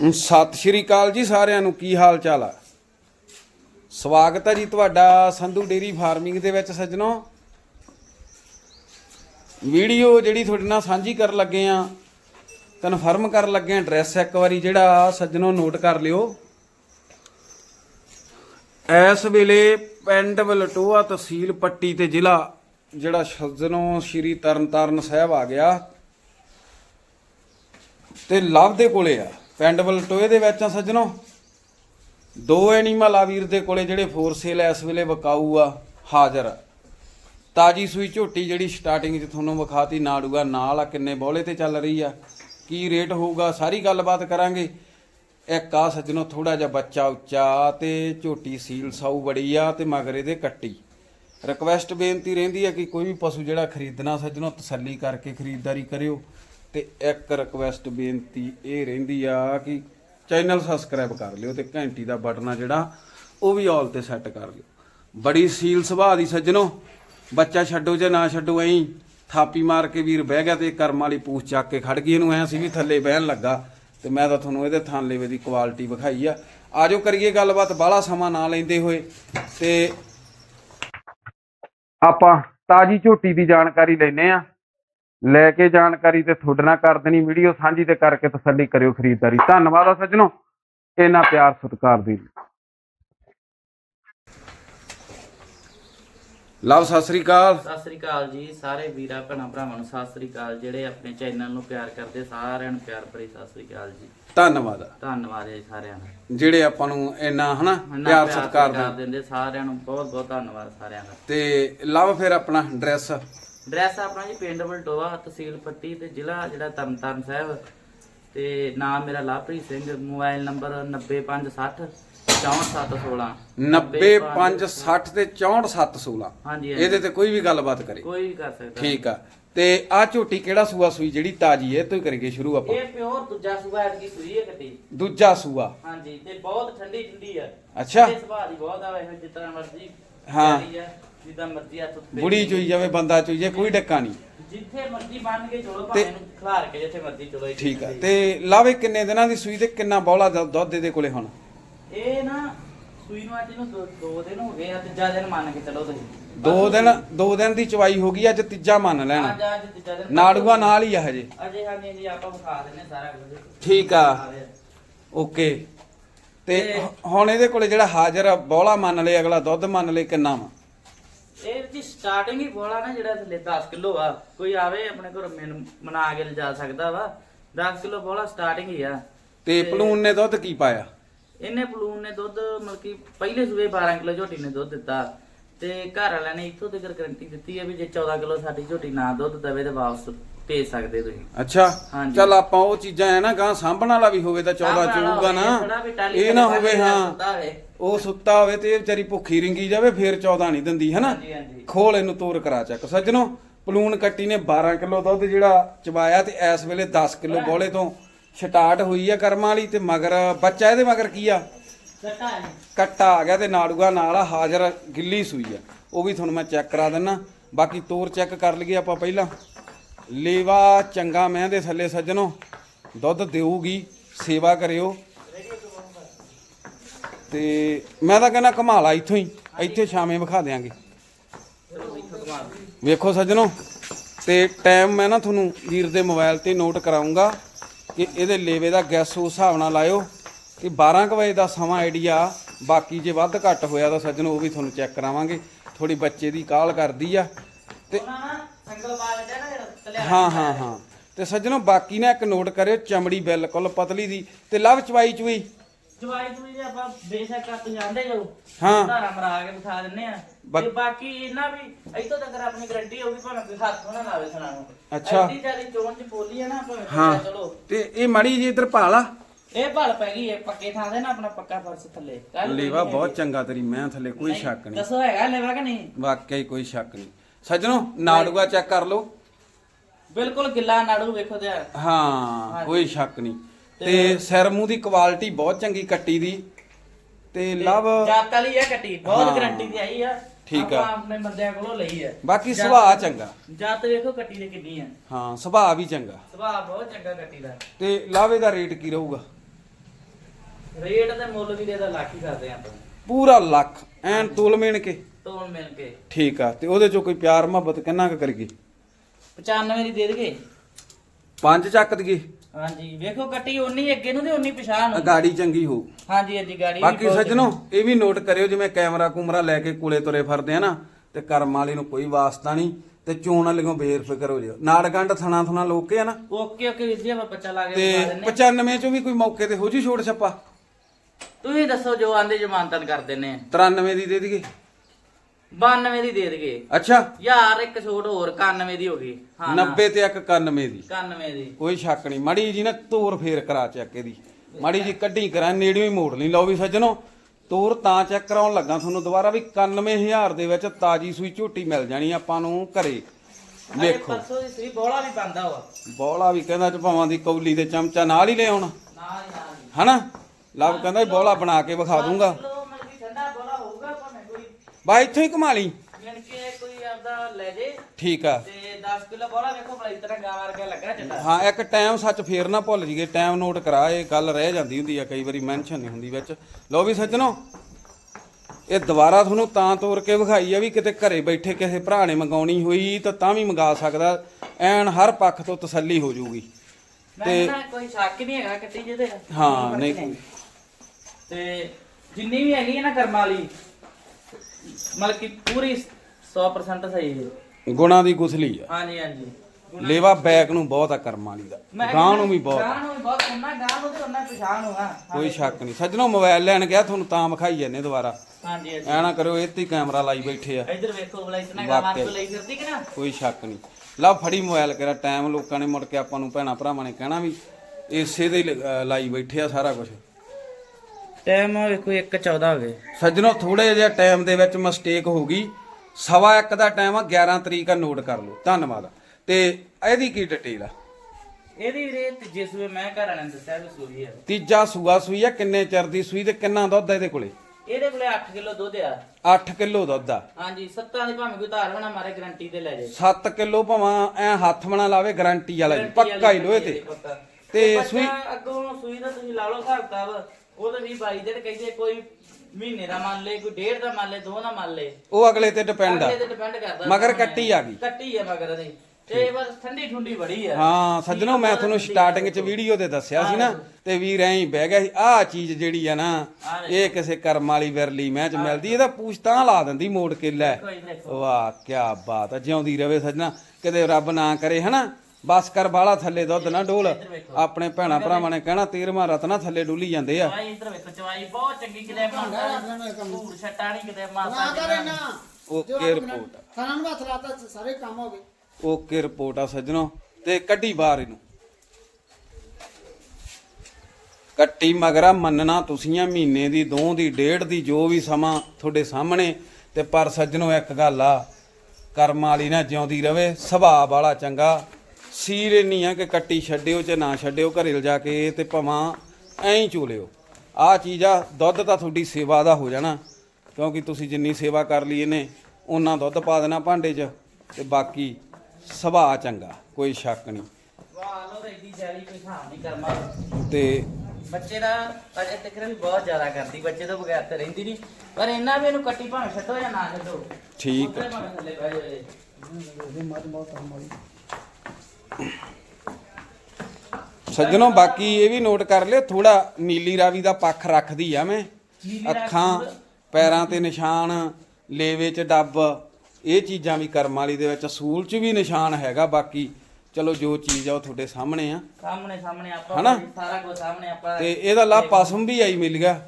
ਸਤਿ ਸ਼੍ਰੀ ਅਕਾਲ ਜੀ ਸਾਰਿਆਂ ਨੂੰ, ਕੀ ਹਾਲ ਚਾਲ ਆ? ਸਵਾਗਤ ਹੈ ਜੀ ਤੁਹਾਡਾ ਸੰਧੂ ਡੇਰੀ ਫਾਰਮਿੰਗ ਦੇ ਵਿੱਚ ਸੱਜਣੋ। ਵੀਡੀਓ ਜਿਹੜੀ ਤੁਹਾਡੇ ਨਾਲ ਸਾਂਝੀ ਕਰਨ ਲੱਗੇ ਆ, ਕਨਫਰਮ ਕਰਨ ਲੱਗੇ ਆ ਐਡਰੈਸ ਇੱਕ ਵਾਰੀ ਜਿਹੜਾ ਸੱਜਣੋ ਨੋਟ ਕਰ ਲਿਓ। ਇਸ ਵੇਲੇ ਪਿੰਡ ਬਲਟੋਆ ਤਹਿਸੀਲ ਪੱਟੀ ਤੇ ਜ਼ਿਲ੍ਹਾ, ਜਿਹੜਾ ਸੱਜਣੋ ਸ਼੍ਰੀ ਤਰਨਤਾਰਨ ਸਾਹਿਬ ਆ ਗਿਆ। ਤੇ ਲਵ ਦੇ ਕੋਲੇ ਆ। ਪਿੰਡ ਬਲਟੋਏ ਦੇ ਵਿੱਚ ਆ ਸੱਜਣੋ। ਦੋ ਐਨੀਮਲ ਆ ਵੀਰ ਦੇ ਕੋਲੇ ਜਿਹੜੇ ਫੋਰ ਸੇਲ ਇਸ ਵੇਲੇ ਵਿਕਾਊ ਆ, ਹਾਜ਼ਰ। ਤਾਜੀ ਸੂਈ ਝੋਟੀ ਜਿਹੜੀ ਸਟਾਰਟਿੰਗ 'ਚ ਤੁਹਾਨੂੰ ਵਿਖਾਤੀ ਨਾੜੂਗਾ ਨਾਲ ਆ, ਕਿੰਨੇ ਬੋਲੇ ਤੇ ਚੱਲ ਰਹੀ ਆ। ਕੀ ਰੇਟ ਹੋਊਗਾ, ਸਾਰੀ ਗੱਲਬਾਤ ਕਰਾਂਗੇ। ਇੱਕ ਆ ਸੱਜਣੋ ਥੋੜਾ ਜਿਹਾ ਬੱਚਾ ਉੱਚਾ ਤੇ ਝੋਟੀ ਸੀਲ ਸਾਊ ਬੜੀ ਆ ਤੇ ਮਗਰ ਇਹਦੇ ਕੱਟੀ। ਰਿਕਵੈਸਟ ਬੇਨਤੀ ਰਹਿੰਦੀ ਹੈ ਕਿ ਕੋਈ ਵੀ ਪਸ਼ੂ ਜਿਹੜਾ ਖਰੀਦਣਾ ਸੱਜਣੋ, ਤਸੱਲੀ ਕਰਕੇ ਖਰੀਦਦਾਰੀ ਕਰਿਓ। ਤੇ ਇੱਕ ਰਿਕਵੈਸਟ ਬੇਨਤੀ ਇਹ ਰਹਿੰਦੀ ਆ ਕਿ ਚੈਨਲ ਸਬਸਕ੍ਰਾਈਬ ਕਰ ਲਿਓ ਤੇ ਘੰਟੀ ਦਾ ਬਟਨ ਆ ਜਿਹੜਾ, ਉਹ ਵੀ ਆਲ ਤੇ ਸੈੱਟ ਕਰ ਲਿਓ। ਬੜੀ ਸੀਲ ਸੁਭਾਅ ਦੀ ਸੱਜਣੋ, ਬੱਚਾ ਛੱਡੋ ਜਾਂ ਨਾ ਛੱਡੋ ਐਂ, ਥਾਪੀ ਮਾਰ ਕੇ ਵੀਰ ਬਹਿ ਗਿਆ ਤੇ ਕਰਮ ਵਾਲੀ ਪੂਛ ਚੱਕ ਕੇ ਖੜ ਗਈ ਇਹਨੂੰ, ਐ ਸੀ ਵੀ ਥੱਲੇ ਬਹਿਣ ਲੱਗਾ। ਤੇ ਮੈਂ ਤਾਂ ਤੁਹਾਨੂੰ ਇਹਦੇ ਥਾਂ ਲੇਵੇ ਦੀ ਕੁਆਲਿਟੀ ਵਿਖਾਈ ਆ। ਆਜੋ ਕਰੀਏ ਗੱਲਬਾਤ, ਬਾਹਲਾ ਸਮਾਂ ਨਾ ਲੈਂਦੇ ਹੋਏ। ਤੇ ਆਪਾਂ ਤਾਜੀ ਝੋਟੀ ਦੀ ਜਾਣਕਾਰੀ ਲੈਨੇ ਆ। ਲੈ ਕੇ ਜਾਣਕਾਰੀ ਤੇ ਤੁਹਾਡੇ ਨਾਲ ਕਰ ਦੇਣੀ ਵੀਡੀਓ ਸਾਂਝੀ ਤੇ ਕਰਕੇ ਤਸੱਲੀ ਕਰਿਓ ਖਰੀਦਦਾਰੀ। ਧੰਨਵਾਦ ਆ ਸੱਜਣੋ ਇੰਨਾ ਪਿਆਰ ਸਤਿਕਾਰ ਦੀ ਲਵ ਸਤਿ ਸ੍ਰੀ ਅਕਾਲ। ਸਤਿ ਸ੍ਰੀ ਅਕਾਲ ਜੀ ਸਾਰੇ ਵੀਰਾਂ ਭੈਣਾਂ ਭਰਾਵਾਂ ਨੂੰ ਸਤਿ ਸ੍ਰੀ ਅਕਾਲ। ਜਿਹੜੇ ਆਪਣੇ ਚੈਨਲ ਨੂੰ ਪਿਆਰ ਕਰਦੇ ਸਾਰਿਆਂ ਨੂੰ ਪਿਆਰ ਭਰੀ ਸਤਿ ਸ੍ਰੀ ਅਕਾਲ ਜੀ। ਧੰਨਵਾਦ। ਧੰਨਵਾਦ ਹੈ ਜੀ ਸਾਰਿਆਂ ਦਾ। ਜਿਹੜੇ ਆਪਾਂ ਨੂੰ ਇੰਨਾ ਹਨਾ ਪਿਆਰ ਸਤਿਕਾਰ ਦਿੰਦੇ। ਸਾਰਿਆਂ ਨੂੰ ਬਹੁਤ ਬਹੁਤ ਧੰਨਵਾਦ ਸਾਰਿਆਂ ਦਾ। ਤੇ ਲਵ ਫਿਰ ਆਪਣਾ ਐਡਰੈਸ ਡਰੈਸ ਆਪਣਾ ਜੀ ਪਿੰਡ ਬਲਟੋਆ ਤਹਿਸੀਲ ਪੱਟੀ ਤੇ ਜ਼ਿਲ੍ਹਾ ਜਿਹੜਾ ਤਰਨਤਾਰਨ ਸਾਹਿਬ। ਤੇ ਨਾਮ ਮੇਰਾ ਲਵਪ੍ਰੀਤ ਸਿੰਘ ਮੋਬਾਈਲ ਨੰਬਰ 9560 64716 9560 ਤੇ 64716 ਹਾਂਜੀ। ਇਹਦੇ ਤੇ ਕੋਈ ਵੀ ਗੱਲਬਾਤ ਕਰੇ। ਕੋਈ ਵੀ ਕਰ ਸਕਦਾ। ਠੀਕ ਆ। ਤੇ ਆ ਝੋਟੀ ਕਿਹੜਾ ਸੂਆ ਸੂਈ ਜਿਹੜੀ ਤਾਜੀ ਹੈ ਤੋਂ ਹੀ ਕਰੀਏ ਸ਼ੁਰੂ ਆਪਾਂ। ਇਹ ਪਿਓਰ ਦੂਜਾ ਸੂਆ ਐਤਕੀ ਸੂਈ ਹੈ ਕੱਟੀ ਦੂਜਾ ਸੂਆ। ਹਾਂਜੀ ਤੇ ਬਹੁਤ ਠੰਡੀ ਠੰਡੀ ਆ। ਅੱਛਾ। ਇਹ ਸੁਭਾਅ ਦੀ ਬਹੁਤ ਆ ਇਹ ਜਿੱਦਾਂ ਮਰਜ਼ੀ ਹਾਂ। ਪਿਆਰੀ ਆ, ਜਿੱਦਾਂ ਮਰਜ਼ੀ ਹੱਥ ਉੱਤੇ ਬੁੜੀ ਚੋਈ ਜਾਵੇ ਬੰਦਾ ਚੋਈ ਜਾਵੇ ਕੋਈ ਡੱਕਾ ਨਹੀਂ। ਜਿੱਥੇ ਮਰਜ਼ੀ ਬੰਨ ਕੇ ਚਲੋ ਤੇ- ਭਾਵੇਂ ਨੂੰ ਖਿਲਾਰ ਕੇ ਜਿੱਥੇ ਮਰਜ਼ੀ ਚਲੋ ਇਹ ਠੀਕ ਆ। ਤੇ ਲਾਵੇ ਕਿੰਨੇ ਦਿਨਾਂ ਦੀ ਸੂਈ ਤੇ ਕਿੰਨਾ ਬੌਲਾ ਦੁ- ਦੁੱਧ ਇਹਦੇ ਕੋਲੇ ਹੁਣ? ਇਹ ਨਾ ਸੂਈ ਨੂੰ ਅੱਜ ਨੂੰ ਦੋ, ਦੋ ਦਿਨ ਹੋ ਗਏ ਆ ਤੀਜਾ ਦਿਨ ਮੰਨ ਕੇ ਚਲੋ ਤੁਸੀਂ। ਦੋ ਦਿਨ ਦੋ ਦਿਨ ਦੀ ਚਵਾਈ ਹੋ ਗਈ ਅੱਜ ਤੀਜਾ ਮੰਨ ਲੈਣਾ। ਅੱਜ ਅੱਜ ਤੀਜਾ ਦਿਨ। ਨਾੜੂਆ ਨਾਲ ਹੀ ਆ ਹਜੇ। ਅਜੇ ਹਾਂਜੀ ਜੀ ਆਪਾਂ ਵਿਖਾ ਦਿੰਨੇ ਸਾਰਾ ਕੁਝ। ਠੀਕ ਆ। ਓਕੇ। ਤੇ ਤੇ- ਹੁਣ ਇਹਦੇ ਕੋਲੇ ਜਿਹੜਾ ਹਾਜ਼ਰ ਬੌਲਾ ਮੰਨ ਲਏ ਅਗਲਾ ਦੁੱਧ ਮੰਨ ਲਏ ਕਿੰਨਾ ਵਾ? ਦੀ ਸਟਾਰਟਿੰਗ ਹੀ ਬੋਲਾ ਨਾ ਜਿਹੜਾ ਥੱਲੇ 10 ਕਿਲੋ ਆ। ਕੋਈ ਆਵੇ ਆਪਣੇ ਘਰੋਂ ਮੈਨੂੰ ਮਨਾ ਕੇ ਲਿਜਾ ਸਕਦਾ ਵਾ। 10 ਕਿਲੋ ਬੋਲਾ ਸਟਾਰਟਿੰਗ ਹੀ ਆ। ਤੇ ਪਲੂਨ ਨੇ ਦੁੱਧ ਕੀ ਪਾਇਆ? ਇਹਨੇ ਬਲੂਨ ਨੇ ਦੁੱਧ ਮਤਲਬ ਕਿ ਪਹਿਲੇ ਸੂਏ 12 ਕਿਲੋ ਝੋਟੀ ਨੇ ਦੁੱਧ ਦਿੱਤਾ। ਤੇ ਘਰ ਵਾਲਿਆਂ ਨੇ ਇੱਥੋਂ ਤੱਕ ਗਾਰੰਟੀ ਦਿੱਤੀ ਹੈ ਵੀ ਜੇ 14 ਕਿਲੋ ਸਾਡੀ ਝੋਟੀ ਨਾ ਦੁੱਧ ਦੇਵੇ ਤੇ ਵਾਪਸ ਭੇਜ ਸਕਦੇ ਤੁਸੀਂ। ਅੱਛਾ। ਚੱਲ ਆਪਾਂ ਉਹ ਚੀਜ਼ਾਂ ਐ ਨਾ ਗਾਂ ਸਾਂਭਣ ਵਾਲਾ ਵੀ ਹੋਵੇ ਤਾਂ 14 ਚੂਗਾ ਨਾ। ਇਹ ਨਾ ਹੋਵੇ ਹਾਂ। ਉਹ ਸੁੱਤਾ ਹੋਵੇ ਤੇ ਇਹ ਵਿਚਾਰੀ ਭੁੱਖੀ ਰਿੰਗੀ ਜਾਵੇ ਫੇਰ 14 ਨਹੀਂ ਦਿੰਦੀ ਹੈਨਾ? ਹਾਂਜੀ ਹਾਂਜੀ। ਖੋਲ ਇਹਨੂੰ ਤੋਰ ਕਰਾ ਚੱਕ। ਸੱਜਣੋ ਪਲੂਨ ਕੱਟੀ ਨੇ 12 ਕਿਲੋ ਦੁੱਧ ਜਿਹੜਾ ਚਵਾਇਆ ਤੇ ਇਸ ਵੇਲੇ 10 ਕਿਲੋ ਬੋਲੇ ਤੋਂ ਸਟਾਰਟ ਹੋਈ ਆ ਕਰਮਾਂ ਵਾਲੀ ਤੇ ਮਗਰ ਬੱਚਾ ਇਹਦੇ ਮਗਰ ਕੀ ਆ? ਹੈ। ਕੱਟਾ ਆ ਗਿਆ ਤੇ ਨਾੜੂਗਾ ਨਾਲ ਆ ਹਾਜ਼ਰ ਗਿੱਲੀ ਸੂਈ ਆ। ਉਹ ਵੀ ਤੁਹਾਨੂੰ ਮੈਂ ਚੈੱਕ ਕਰਾ ਦਿੰਨਾ। ਬਾਕੀ ਤੋਰ ਚੈੱਕ ਕਰ ਲਈਏ ਆਪਾਂ ਪਹਿਲਾਂ। ਲੇਵਾ ਚੰਗਾ ਮੈਂ ਦੇ ਥੱਲੇ ਸੱਜਣੋ ਦੁੱਧ ਦੇਊਗੀ ਸੇਵਾ ਕਰਿਓ। ਤੇ ਮੈਂ ਤਾਂ ਕਹਿੰਦਾ ਕਮਾਲਾ ਇੱਥੋਂ ਹੀ ਇੱਥੇ ਸ਼ਾਮੇ ਵਿਖਾ ਦਿਓ। ਵੇਖੋ ਸੱਜਣੋ ਤੇ ਟਾਈਮ ਮੈਂ ਨਾ ਤੁਹਾਨੂੰ ਵੀਰ ਦੇ ਮੋਬਾਈਲ ਤੇ ਨੋਟ ਕਰਾਉਂਗਾ ਕਿ ਇਹਦੇ ਲੇਵੇ ਦਾ ਗੈਸ ਉਸ ਹਿਸਾਬ ਨਾਲ ਲਾਇਓ ਕਿ 12 ਕੁ ਵਜੇ ਦਾ ਸਮਾਂ ਆਈਡੀਆ ਬਾਕੀ ਜੇ ਵੱਧ ਘੱਟ ਹੋਇਆ ਤਾਂ ਸੱਜਣੋ ਉਹ ਵੀ ਤੁਹਾਨੂੰ ਚੈੱਕ ਕਰਾਵਾਂਗੇ। ਥੋੜੀ ਬੱਚੇ ਦੀ ਕਾਲ ਕਰਦੀ ਆ। ਤੇ ਹਾਂ ਹਾਂ। ਹਾਂ ਤੇ ਸੱਜਣੋ ਬਾਕੀ ਨਾ ਇੱਕ ਨੋਟ ਕਰਿਓ ਚਮੜੀ ਬਿਲਕੁਲ ਪਤਲੀ ਦੀ। ਤੇ ਲਵ ਚਵਾਈ ਚੁਈ। ਜਵਾਈ ਜੂਈ ਦੇ ਆਪਾਂ ਬੇਸ਼ੱਕ ਆਪ ਜਾਂਦੇ ਜਾਓ ਹਾਂ। ਧਾਰਾ ਮਰਾ ਕੇ ਬਿਠਾ ਦਿੰਨੇ ਆ। ਬਾ- ਤੇ ਬਾਕੀ ਇਹਨਾਂ ਵੀ ਇੱਥੋਂ ਤੱਕ ਆਪਣੀ ਗਰੰਟੀ ਹੋਊਗੀ ਭਾਵੇਂ ਕੋਈ ਹੱਥ ਨਾ ਲਾਵੇ ਸਣਾ ਨੂੰ। ਅੱਛਾ। ਐਡੀ ਜਿਆਦੀ ਚੋਣ ਚ ਬੋਲੀ ਆ ਨਾ ਭਾਵੇਂ ਹਾਂ। ਚਲੋ। ਤੇ ਇਹ ਮੜੀ ਜੀ ਇਧਰ ਭਾਲਾ ਇਹ ਭਲ ਪੈ ਗਈ ਹੈ ਪੱਕੇ ਥਾਂ ਤੇ ਨਾ ਆਪਣਾ ਪੱਕਾ ਫਰਸ਼ ਥੱਲੇ। ਕੱਲ੍ਹ ਲੇਵਾ ਕੋਈ ਬਹੁਤ ਚੰਗਾ ਤੇਰੀ ਮੈਂ ਥੱਲੇ ਕੋਈ ਨਹੀਂ, ਸ਼ੱਕ ਨਹੀਂ। ਦੱਸੋ ਹੈਗਾ ਲੈਵਾ ਕਿ ਨਹੀਂ? ਵਾਕਿਆ ਹੀ ਕੋਈ ਸ਼ੱਕ ਨਹੀਂ। ਸੱਜਣੋ ਨਾੜੂਆ ਚੈੱਕ ਕਰ ਲਓ। ਬਿਲਕੁਲ ਗਿੱਲਾ ਨਾੜੂ ਵੇਖੋ ਤੇ ਹਾਂ ਕੋਈ ਸ਼ੱਕ ਨਹੀਂ। ਤੇ ਸਿਰ ਮੂੰਹ ਦੀ ਕੁਆਲਿਟੀ ਬਹੁਤ ਚੰਗੀ ਕੱਟੀ ਦੀ। ਤੇ ਲਵ ਜਾਤ ਵਾਲੀ ਹੈ ਕੱਟੀ। ਬਹੁਤ ਗਰੰਟੀ ਦੀ ਆਈ ਆ। ਠੀਕ ਆ। ਆਪਾਂ ਆਪਣੇ ਬੰਦਿਆਂ ਕੋਲੋਂ ਲਈ ਹੈ ਬਾਕੀ ਜਾਤ- ਸੁਭਾਅ ਚੰਗਾ। ਜਾਤ ਵੇਖੋ ਕੱਟੀ ਦੇ ਕਿੰਨੀ ਆ। ਹਾਂ ਸੁਭਾਅ ਵੀ ਚੰਗਾ। ਸੁਭਾਅ ਬਹੁਤ ਚੰਗਾ ਕੱਟੀ ਦਾ। ਤੇ ਲਾਵੇ ਦਾ ਰੇਟ ਕੀ ਰਹੂਗਾ? ਰੇਟ ਤੇ ਮੁੱਲ ਵੀ ਇਹਦਾ ਲੱਖ ਹੀ ਕਰਦੇ ਆਪਾਂ। ਪੂਰਾ ਲੱਖ ਐਨ ਤੁਲ ਮੇਣ ਕੇ। ਤੋਲ ਮਿਲ ਕੇ। ਠੀਕ ਆ ਤੇ ਉਹਦੇ ਚੋਂ ਕੋਈ ਪਿਆਰ ਮੁਹੱਬਤ ਕਿੰਨਾ ਕੁ ਕਰੀਏ? 95 ਦੀ ਦੇ ਦੇਗੇ ਪੰਜ ਚੱਕ ਦਈਏ। ਹਾਂਜੀ ਵੇਖੋ ਕੱਟੀ ਉਨੀ ਅੱਗੇ ਨੂੰ ਤੇ ਉਨੀ ਪਿਛਾਣ ਨੂੰ। ਗਾੜੀ ਚੰਗੀ ਹੋ ਹਾਂਜੀ ਹਾਂਜੀ ਗਾੜੀ ਵੀ ਬਾਕੀ ਬਹੁਤ ਸੱਜਣੋ ਇਹ ਵੀ ਨੋਟ ਕਰਿਓ ਜਿਵੇਂ ਕੈਮਰਾ ਕੁਮਰਾ ਲੈ ਕੇ ਕੋਲੇ ਤੁਰੇ ਫਿਰਦੇ ਆ ਨਾ ਤੇ ਕਰਮ ਵਾਲੀ ਨੂੰ ਕੋਈ ਵਾਸਤਾ ਨਹੀਂ ਤੇ ਚੋਣ ਵਾਲਿਓ ਬੇਫਿਕਰ ਹੋ ਜਿਓ। ਨਾੜ ਗੰਢ ਥਣਾ ਥਣਾ ਲੋਕੇ ਆ ਨਾ। ਓਕੇ ਓਕੇ ਵੀਰ ਜੀ ਆਪਾਂ ਬੱਚਾ ਲਾ ਕੇ ਤੇ ਦਿਖਾ ਦਿੰਨੇ 95 ਚੋਂ ਵੀ ਕੋਈ ਮੌਕੇ ਤੇ ਹੋ ਜੀ ਛੋੜ ਛੱਪਾ? ਤੁਸੀਂ ਦੱਸੋ ਜੋ ਆਂਦੇ ਜਮਾਨਤਨ ਕਰ ਦਿੰਨੇ 93 ਦੀ ਦੇ ਦਈਏ। 92 ਦੀ ਦੇ ਦੇਗੇ ਅੱਛਾ। ਯਾਰ ਇੱਕ ਛੋਟ ਹੋਰ 91 ਦੀ ਹੋ ਗਈ। ਹਾਂ 90 ਤੇ ਇੱਕ 91 ਦੀ। 91 ਦੀ। ਕੋਈ ਸ਼ੱਕ ਨਹੀਂ। ਮਾੜੀ ਜੀ ਨਾ ਤੋਰ ਫੇਰ ਕਰਾ ਚੱਕ ਇਹਦੀ। ਮਾੜੀ ਜੀ ਕੱਢੀ ਕਰਾਂ ਨੇੜਿਓਂ ਹੀ ਮੋੜ ਲਈ। ਲਓ ਵੀ ਸੱਜਣੋ ਤੋਰ ਤਾਂ ਚੈੱਕ ਕਰਾਉਣ ਲੱਗਾ ਤੁਹਾਨੂੰ ਦੁਬਾਰਾ ਵੀ। 91000 ਦੇ ਵਿੱਚ ਤਾਜੀ ਸੂਈ ਝੋਟੀ ਮਿਲ ਜਾਣੀ ਆਪਾਂ ਨੂੰ ਘਰੇ। ਅਰੇ ਵੇਖੋ। ਪਰਸੋਂ ਦੀ ਸ੍ਰੀ ਬੋਲਾ ਵੀ ਬੰਦਾ ਵਾ। ਬੋਲਾ ਵੀ ਕਹਿੰਦਾ ਚ ਭਾਵਾਂ ਦੀ ਕੌਲੀ ਦੇ ਚਮਚਾ ਨਾਲ ਹੀ ਲੈ ਆਉਣਾ। ਹਨਾ? ਲਵ ਕਹਿੰਦਾ ਬੋਲਾ ਬਣਾ ਕੇ ਵਿਖਾ ਦੂੰਗਾ ਕਿਲੋ ਮਤਲਬ ਕਿ ਠੰਡਾ ਬੋਲਾ ਹੋਊਗਾ ਭਾਵੇਂ ਕੋਈ ਬਾ ਇੱਥੋਂ ਹੀ ਕਮਾ ਲਈ? ਯਾਨੀ ਕਿ ਕੋਈ ਆਪਦਾ ਲੈ ਜੇ। ਠੀਕ ਆ। ਤੇ 10 ਕਿਲੋ ਬੋਲਾ ਵੇਖੋ ਬੜਾ ਇਸ ਤਰ੍ਹਾਂ ਗਾਂ ਵਰਗਾ ਲੱਗਾ ਚੰਗਾ। ਹਾਂ ਇੱਕ ਟਾਈਮ ਸੱਚ ਫੇਰ ਨਾ ਭੁੱਲ ਜੀਏ ਟਾਈਮ ਨੋਟ ਕਰਾ ਇਹ ਗੱਲ ਰਹਿ ਜਾਂਦੀ ਹੁੰਦੀ ਆ ਕਈ ਵਾਰੀ ਮੈਂਸ਼ਨ ਨਹੀਂ ਹੁੰਦੀ ਵਿੱਚ। ਲਓ ਵੀ ਸੱਜਣੋ ਇਹ ਦੁਬਾਰਾ ਤੁਹਾਨੂੰ ਤਾਂ ਤੋਰ ਕੇ ਵਿਖਾਈ ਆ ਵੀ ਕਿਤੇ ਘਰੇ ਬੈਠੇ ਕਿਸੇ ਭਰਾ ਨੇ ਮੰਗਾਉਣੀ ਹੋਈ ਤਾਂ ਤਾਂ ਵੀ ਮੰਗਾ ਸਕਦਾ। ਐਨ ਹਰ ਪੱਖ ਤੋਂ ਤਸੱਲੀ ਹੋ ਮੈਂ ਨਾ ਕੋਈ ਸ਼ੱਕ ਨਹੀਂ ਹੈਗਾ ਕੱਟੀ ਜਿਹਦੇ ਹਾਂ, ਨਹੀਂ। ਤੇ ਜਿੰਨੀ ਵੀ ਹੈਗੀ ਹੈ ਨਾ ਕਰਮ ਵਾਲੀ ਮਤਲਬ ਕਿ ਪੂਰੀ 100% ਸਹੀ ਹੈ ਗੁਣਾ ਦੀ ਗੁਸਲੀ ਆ। ਹਾਂਜੀ ਹਾਂਜੀ। ਲੇਵਾ ਬੈਕ ਨੂੰ ਬਹੁਤ ਆ ਕਰਮ ਵਾਲੀ ਦਾ। ਗਾਂ ਨੂੰ ਵੀ ਬਹੁਤ ਗਾਂ ਨੂੰ ਵੀ ਬਹੁਤ ਉਹਨਾਂ ਗਾਂ ਨੂੰ ਤੇ ਉਹਨਾਂ ਪਛਾਣ ਹੋਗਾ ਕੋਈ ਸ਼ੱਕ ਨਹੀਂ। ਸੱਜਣੋ ਮੋਬਾਈਲ ਲੈਣ ਗਿਆ ਤੁਹਾਨੂੰ ਤਾਂ ਵਿਖਾਈ ਜਾਂਦੇ ਦੁਬਾਰਾ। ਹਾਂਜੀ ਹਾਂਜੀ। ਐ ਨਾ ਕਰਿਓ ਇਹ ਤੇ ਹੀ ਕੈਮਰਾ ਲਾਈ ਬੈਠੇ ਆ। ਇੱਧਰ ਵੇਖੋ ਬਲਾ ਇਤਨਾ ਗਾਂ ਮਾਰ। ਤੋਂ ਲਈ ਫਿਰਦੀ ਕਿ ਨਾ? ਕੋਈ ਸ਼ੱਕ ਨਹੀਂ। ਲਾ ਫੜੀ ਮੋਬਾਈਲ ਕਰਾ ਟਾਈਮ ਲੋਕਾਂ ਨੇ ਮੁੜ ਕੇ ਆਪਾਂ ਨੂੰ ਭੈਣਾ ਭਰਾਵਾਂ ਨੇ ਕਹਿਣਾ ਵੀ ਇਸੇ ਦੇ ਹੀ ਲ- ਅਹ ਲਾਈ ਬੈਠੇ ਆ ਸਾਰਾ ਕੁਝ ਟਾਈਮ ਵੇਖੋ 1:14 ਹੋ ਗਏ। ਸੱਜਣੋ ਥੋੜੇ ਜਿਹਾ ਟਾਈਮ ਦੇ ਵਿੱਚ ਮਿਸਟੇਕ ਹੋ ਗਈ। ਸਵਾ ਦਾ ਟਾਈਮ ਆ 11 ਤਰੀਕ ਆ ਨੋਟ ਕਰ ਲਓ। ਧੰਨਵਾਦ। ਤੇ ਇਹਦੀ ਕੀ ਡਿਟੇਲ ਆ? ਇਹਦੀ ਵੀਰੇ ਤੀਜੇ ਸੂਏ ਮੈਂ ਘਰ ਵਾਲਿਆਂ ਨੇ ਦੱਸਿਆ ਵੀ ਸੂਈ ਹੈ ਤੀਜਾ ਸੂਆ ਸੂਈ ਆ ਕਿੰਨੇ ਚਿਰ ਦੀ ਸੂਈ ਤੇ ਕਿੰਨਾ ਦੁੱਧ ਆ ਇਹਦੇ ਕੋਲੇ? ਇਹਦੇ ਕੋਲੇ 8 ਕਿਲੋ ਦੁੱਧ ਆ। 8 ਕਿਲੋ ਦੁੱਧ ਆ। ਹਾਂਜੀ ਸੱਤਾਂ ਦੀ ਭਾਵੇਂ ਕੋਈ ਧਾਰ ਬਣਾ ਮਾਰੇ ਗਰੰਟੀ ਤੇ ਲੈ ਜੇ। 7 ਕਿਲੋ ਭਾਵਾਂ ਐ ਹੱਥ ਬਣਾ ਲਾਵੇ ਗਾਰੰਟੀ ਵਾਲਾ ਜੀ ਪੱਕਾ ਹੀ ਲੋਹੇ ਤੇ। ਤੇ ਸੂਈ ਅੱਗੋਂ ਸੂਈ ਦਾ ਤੁਸੀਂ ਲਾ ਲਓ ਹਿਸਾਬ ਕਿਤਾਬ ਉਹਦੇ ਵੀ 22 ਦਿਨ ਕਹਿੰਦੇ ਕੋਈ ਮਹੀਨੇ ਦਾ ਮੰਨ ਲੇ ਕੋਈ ਡੇਢ ਦਾ ਮੰਨ ਲੇ ਦੋ ਦਾ ਮੰਨ ਲੇ ਉਹ ਅਗਲੇ ਤੇ ਡਿਪੈਂਡ ਆ। ਅਗਲੇ ਤੇ ਡਿਪੈਂਡ ਕਰਦਾ ਮਗਰ ਕੱਟੀ ਆ ਗਈ। ਕੱਟੀ ਆ ਮਗਰ ਦੀ ਤੇ ਬਸ ਠੰਡੀ ਠੁੰਡੀ ਬੜੀ ਆ। ਹਾਂ ਸੱਜਣੋ ਮੈਂ ਤੁਹਾਨੂੰ ਸਟਾਰਟਿੰਗ 'ਚ ਵੀਡੀਓ ਤੇ ਦੱਸਿਆ ਸੀ ਨਾ ਤੇ ਵੀਰ ਐਂ ਹੀ ਬਹਿ ਗਿਆ ਸੀ ਆਹ ਚੀਜ਼ ਜਿਹੜੀ ਆ ਨਾ ਇਹ ਕਿਸੇ ਕਰਮ ਵਾਲੀ ਵਿਰਲੀ ਮੈਂ ਚ ਮਿਲਦੀ ਇਹਦਾ ਪੂਛ ਤਾਂ ਲਾ ਦਿੰਦੀ ਮੋੜ ਕੇ ਲੈ। ਵਾਹ ਕੀ ਬਾਤ ਆ ਜਿਉਂਦੀ ਰਵੇ ਸੱਜਣਾ ਕਿਤੇ ਰੱਬ ਨਾ ਕਰੇ ਹਨਾ? ਬਸ ਕਰ ਬਾਲਾ ਥੱਲੇ ਦੁੱਧ ਨਾ ਡੋਲ। ਆਪਣੇ ਭੈਣਾ ਭਰਾਵਾਂ ਨੇ ਕਹਿਣਾ ਤੀਰਮਾ ਰਤਨਾ ਥੱਲੇ ਡੁੱਲੀ ਜਾਂਦੇ ਆ। ਚਵਾਈ ਇਧਰ ਵੇਖੋ ਚਵਾਈ ਬਹੁਤ ਚੰਗੀ ਕਿਤੇ ਮਾਰਦਾ ਧੂੜ ਛੱਟਾ ਨਹੀਂ ਕਿਤੇ ਨਾ ਮਾਰਦਾ ਕਰੇ ਨਾ ਓਕੇ ਰਿਪੋਰਟ ਖਾਣਾ ਨੂੰ ਹੱਥ ਲਾਤਾ ਸਾਰੇ ਕੰਮ ਹੋ ਗਏ। ਓਕੇ ਰਿਪੋਰਟ ਆ ਸੱਜਣੋ ਤੇ ਕੱਢੀ ਬਾਹਰ ਇਹਨੂੰ। ਕੱਟੀ ਮਗਰਾ ਮੰਨਣਾ ਤੁਸੀਂ ਆ ਮਹੀਨੇ ਦੀ ਦੋ ਦੀ ਡੇਢ ਦੀ ਜੋ ਵੀ ਸਮਾਂ ਤੁਹਾਡੇ ਸਾਹਮਣੇ। ਤੇ ਪਰ ਸੱਜਣੋ ਇੱਕ ਗੱਲ ਆ ਕਰਮ ਵਾਲੀ ਨਾ ਜਿਉਂਦੀ ਰਵੇ ਸੁਭਾਅ ਵਾਲਾ ਚੰਗਾ। ਸੀਰ ਇੰਨੀ ਆ ਕਿ ਕੱਟੀ ਛੱਡਿਓ ਚ ਨਾ ਛੱਡਿਓ ਘਰੇ ਲਿਜਾ ਕੇ ਤੇ ਭਵਾਂ ਐਂ ਹੀ ਚੋਲਿਓ ਆ ਚੀਜ਼ ਆ ਦੁੱਧ ਤਾਂ ਤੁਹਾਡੀ ਸੇਵਾ ਦਾ ਹੋ ਜਾਣਾ ਕਿਉਂਕਿ ਤੁਸੀਂ ਜਿੰਨੀ ਸੇਵਾ ਕਰ ਲਈ ਇਹਨੇ ਉਹਨਾਂ ਦੁੱਧ ਪਾ ਦੇਣਾ ਭਾਂਡੇ 'ਚ ਤੇ ਬਾਕੀ ਸੁਭਾਅ ਚੰਗਾ ਕੋਈ ਸ਼ੱਕ ਨਹੀਂ। ਵਾਹ ਲੋ ਤੇ ਇੱਡੀ ਜੈਲੀ ਕੋਈ ਹਿਸਾਬ ਨਹੀਂ ਕਰਮਾ ਤੇ ਬੱਚੇ ਦਾ ਅਜੇ ਬਹੁਤ ਜ਼ਿਆਦਾ ਕਰਦੀ ਬੱਚੇ ਤੋਂ ਬਗੈਰ ਤੇ ਰਹਿੰਦੀ ਨਹੀਂ। ਪਰ ਇੰਨਾ ਵੀ ਇਹਨੂੰ ਕੱਟੀ ਭਾਵੇਂ ਛੱਡੋ ਜਾਂ ਨਾ ਛੱਡੋ। ਠੀਕ ਥੱਲੇ ਬਹਿ ਜਾਵੇ। ਸੱਜਣੋ ਬਾਕੀ ਇਹ ਵੀ ਨੋਟ ਕਰ ਲਿਓ ਥੋੜਾ ਨੀਲੀ ਰਾਵੀ ਦਾ ਪੱਖ ਰੱਖਦੀ ਆ ਮੈਂ। ਅੱਖਾਂ ਪੂਰਾ- ਤੇ ਨਿਸ਼ਾਨ ਲੇਵੇ 'ਚ ਡੱਬ ਇਹ ਚੀਜ਼ਾਂ ਵੀ ਕਰਮ ਵਾਲੀ ਦੇ ਵਿੱਚ ਅਸੂਲ 'ਚ ਵੀ ਨਿਸ਼ਾਨ ਹੈਗਾ। ਬਾਕੀ ਚਲੋ ਜੋ ਚੀਜ਼ ਆ ਉਹ ਤੁਹਾਡੇ ਸਾਹਮਣੇ ਆ। ਸਾਹਮਣੇ ਸਾਹਮਣੇ ਆਪਾਂ ਹਨਾ? ਸਾਰਾ ਕੁਝ ਸਾਹਮਣੇ ਆਪਾਂ ਤੇ ਇਹਦਾ ਲਾ ਪਸਮ ਵੀ ਆਈ ਮਿਲ ਗਿਆ।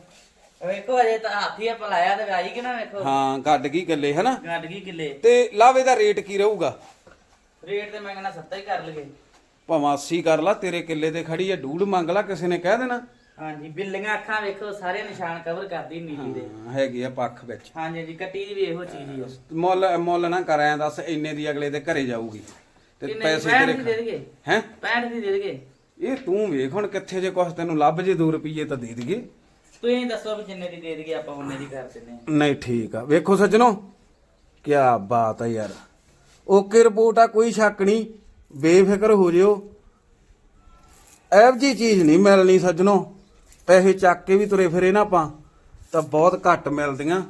ਵੇਖੋ ਅਜੇ ਤਾਂ ਹਾਥੀ ਆਪਾਂ ਲਾਇਆ ਤੇ ਆਈ ਕਿ ਨਾ ਵੇਖੋ। ਹਾਂ ਗੱਡ ਕੀ ਗੱਲੇ ਹਨਾ? ਗੱਡ ਗਈ ਕਿੱਲੇ ਤੇ ਲਾਵੇ ਦਾ ਰੇਟ ਕੀ ਰਹੂਗਾ? ਰੇਟ ਤੇ ਮੈਂ ਕਹਿੰਦਾ ਸੱਤਾ ਹੀ ਕਰ ਲਗੇ ਭਾਵੇਂ 80 ਕਰ ਲਾ ਤੇਰੇ ਕਿੱਲੇ ਤੇ ਖੜੀ ਆ ਡੂੜ ਮੰਗ ਲਾ ਕਿਸੇ ਨੇ ਕਹਿ ਦੇਣਾ। ਹਾਂਜੀ ਬਿੱਲੀਆਂ ਅੱਖਾਂ ਵੇਖੋ ਸਾਰੇ ਨਿਸ਼ਾਨ ਕਵਰ ਕਰਦੀ ਨੀਲੀ ਦੇ ਹਾਂ, ਹੈਗੀ ਆ ਪੱਖ ਵਿੱਚ। ਹਾਂਜੀ ਹਾਂਜੀ ਕੱਟੀ ਦੀ ਵੀ ਇਹੋ ਚੀਜ਼ ਹੀ ਆ। ਮੁੱਲ ਮੁੱਲ ਨਾ ਕਰਾਂ ਦੱਸ ਇੰਨੇ ਦੀ ਅਗਲੇ ਦੇ ਘਰੇ ਜਾਊਗੀ। ਤੇ ਕਿੰਨੇ ਪੈਸੇ ਪੈਸੇ ਤੇਰੇ ਦੇ ਦੇਗੇ ਹੈ? 65 ਦੀ ਦੇ ਦੇਗੇ ਇਹ ਤੂੰ ਵੇਖ ਹੁਣ ਕਿੱਥੇ ਜੇ ਕੁਛ ਤੈਨੂੰ ਲੱਭ ਜੇ 2 ਰੁਪਏ ਤਾਂ ਦੇ ਦਈਏ। ਤੁਸੀਂ ਦੱਸੋ ਵੀ ਜਿੰਨੇ ਦੀ ਦੇ ਦੇਗੇ ਆਪਾਂ ਉਹਨੇ ਦੀ ਕਰ ਦਿੰਨੇ ਆ ਨਹੀਂ ਠੀਕ ਆ। ਵੇਖੋ ਸੱਜਣੋ ਕੀ ਬਾਤ ਆ ਯਾਰ। ਓਕੇ ਰਿਪੋਰਟ ਆ ਕੋਈ ਸ਼ੱਕ ਨਹੀਂ ਬੇਫਿਕਰ ਹੋ ਜਿਓ। ਐਵ ਜੀ ਚੀਜ਼ ਨਹੀਂ ਮਿਲਣੀ ਸੱਜਣੋ ਪੈਸੇ ਚੱਕ ਕੇ ਵੀ ਤੁਰੇ ਫਿਰੇ ਨਾ ਆਪਾਂ ਤਾਂ ਬਹੁਤ ਘੱਟ ਮਿਲਦੀਆਂ।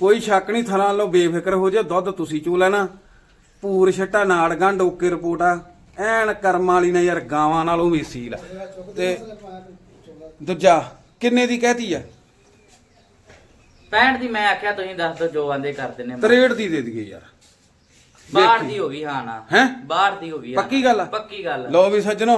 ਕੋਈ ਸ਼ੱਕ ਨਹੀਂ ਥਲਾਂ ਲੋ ਬੇਫਿਕਰ ਹੋ ਜਾ ਦੁੱਧ ਤੁਸੀਂ ਚੂ ਲੈਣਾ। ਪੂਰ ਛੱਟਾ ਨਾੜ ਗੰਢ ਓਕੇ ਰਿਪੋਰਟ ਆ। ਐਨ ਕਰਮਾਂ ਵਾਲੀ ਨਾ ਯਾਰ ਗਾਵਾਂ ਨਾਲੋਂ ਵੀ ਸੀਲ। ਤੇ ਦੂਜਾ ਕਿੰਨੇ ਦੀ ਕਹਿਤੀ ਆ? 65 ਦੀ ਮੈਂ ਆਖਿਆ ਤੁਸੀਂ ਦੱਸ ਦਿਓ ਜੋ ਆਂਦੇ ਕਰ ਦਿੰਨੇ 63 ਦੀ ਦੇ ਦਈਏ ਯਾਰ। ਬਾਹਰ। ਦੀ ਹੋ ਗਈ ਹਾਂ ਨਾ ਹੈਂ? ਬਾਹਰ ਦੀ ਹੋ ਗਈ ਹਾਂ ਪੱਕੀ। ਗੱਲ ਆ? ਪੱਕੀ ਗੱਲ। ਲੋ ਵੀ ਸੱਜਣੋ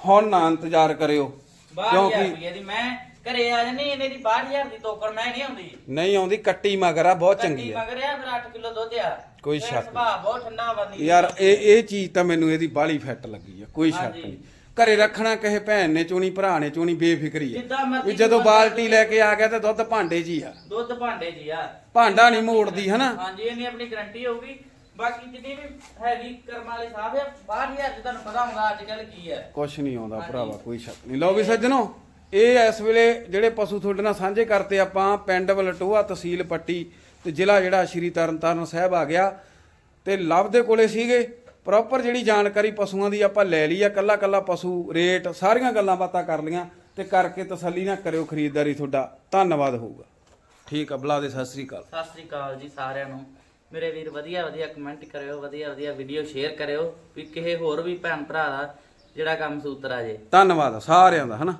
ਹੁਣ ਨਾ ਇੰਤਜ਼ਾਰ ਕਰਿਓ ਕਿਉਂਕਿ ਰੁਪਏ ਦੀ ਮੈਂ ਘਰੇ ਆ ਜਾਨੀ ਇਹਨੇ ਦੀ 12000 ਦੀ ਤੋਕੜ ਮੈਂ ਨਹੀਂ ਆਉਂਦੀ ਨਹੀਂ ਆਉਂਦੀ ਕੱਟੀ ਮਗਰ ਆ ਬਹੁਤ ਚੰਗੀ ਆ ਮਗਰ ਆ ਫਿਰ 8 ਕਿਲੋ ਦੁੱਧ ਆ ਕੋਈ ਫਿਰ ਸ਼ੱਕ ਨਹੀਂ। ਸੁਭਾਅ ਬਹੁਤ ਠੰਡਾ ਬੰਦੀ ਯਾਰ ਇਹ ਇਹ ਚੀਜ਼ ਤਾਂ ਮੈਨੂੰ ਇਹਦੀ ਬਾਲੀ ਫਿੱਟ ਲੱਗੀ ਆ ਕੋਈ ਸ਼ੱਕ ਹਾਂਜੀ। ਨਹੀਂ ਘਰੇ ਰੱਖਣਾ ਕਿਸੇ ਭੈਣ ਨੇ ਚੋਣੀ ਭਰਾ ਨੇ ਚੋਣੀ ਬੇਫਿਕਰੀ ਜਿੱਦਾਂ ਆ ਮਰਜ਼ੀ ਵੀ ਜਦੋਂ ਬਾਲਟੀ ਲੈ ਕੇ ਆ ਗਿਆ ਤੇ ਦੁੱਧ ਭਾਂਡੇ 'ਚ ਹੀ ਆ ਦੁੱਧ ਭਾਂਡੇ ਜੀ ਆ ਭਾਂਡਾ ਨਹੀਂ ਮੋੜਦੀ ਹਨਾ ਹਾਂਜੀ ਇਹਨੀ ਆਪਣੀ ਗਰੰਟੀ ਹੋਊਗੀ ਬਾਕੀ ਜਿੰਨੀ ਵੀ ਹੈਵੀ ਕਰਮ ਵਾਲੇ ਸਾਹਿਬ ਆ 62000 ਚ ਤੁਹਾਨੂੰ ਪਤਾ ਹੁੰਦਾ ਅੱਜ ਕੱਲ ਕੀ ਹੈ ਕੁਛ ਨਹੀਂ ਆਉਂਦਾ। ਭਰਾਵਾ ਕੋਈ ਸ਼ੱਕ ਨਹੀਂ। ਲਓ ਵੀ ਸੱਜਣੋ ਇਹ ਇਸ ਵੇਲੇ ਜਿਹੜੇ ਪਸ਼ੂ ਤੁਹਾਡੇ ਨਾਲ ਸਾਂਝੇ ਕਰਤੇ ਆਪਾਂ ਪਿੰਡ ਵਲਟੋਆ ਤਹਿਸੀਲ ਪੱਟੀ ਤੇ ਜ਼ਿਲ੍ਹਾ ਜਿਹੜਾ ਸ਼੍ਰੀ ਤਰਨਤਾਰਨ ਸਾਹਿਬ ਆ ਗਿਆ। ਤੇ ਲਵ ਦੇ ਕੋਲੇ ਸੀਗੇ ਪ੍ਰੋਪਰ ਜਿਹੜੀ ਜਾਣਕਾਰੀ ਪਸ਼ੂਆਂ ਦੀ ਆਪਾਂ ਲੈ ਲਈ ਆ ਕੱਲਾ ਕੱਲਾ ਪਸ਼ੂ ਰੇਟ ਸਾਰੀਆਂ ਗੱਲਾਂ ਬਾਤਾਂ ਕਰ ਲੀਆਂ ਤੇ ਕਰਕੇ ਤਸੱਲੀ ਨਾ ਕਰਿਓ ਖਰੀਦਦਾਰੀ ਤੁਹਾਡਾ ਧੰਨਵਾਦ ਹੋਊਗਾ। ਠੀਕ ਆ ਬੁਲਾ ਦੇ ਸਤਿ ਸ੍ਰੀ ਅਕਾਲ। ਸਤਿ ਸ੍ਰੀ ਅਕਾਲ ਜੀ ਸਾਰਿਆਂ ਨੂੰ। ਮੇਰੇ ਵੀਰ ਵਧੀਆ ਵਧੀਆ ਕਮੈਂਟ ਕਰਿਓ, ਵਧੀਆ ਵਧੀਆ ਵੀਡੀਓ ਸ਼ੇਅਰ ਕਰਿਓ, ਵੀ ਕਿਸੇ ਹੋਰ ਵੀ ਭੈਣ ਭਰਾ ਦਾ ਜਿਹੜਾ ਕੰਮ ਸੂਤਰ ਆ ਜੇ। ਧੰਨਵਾਦ ਸਾਰਿਆਂ ਦਾ, ਹਨਾ?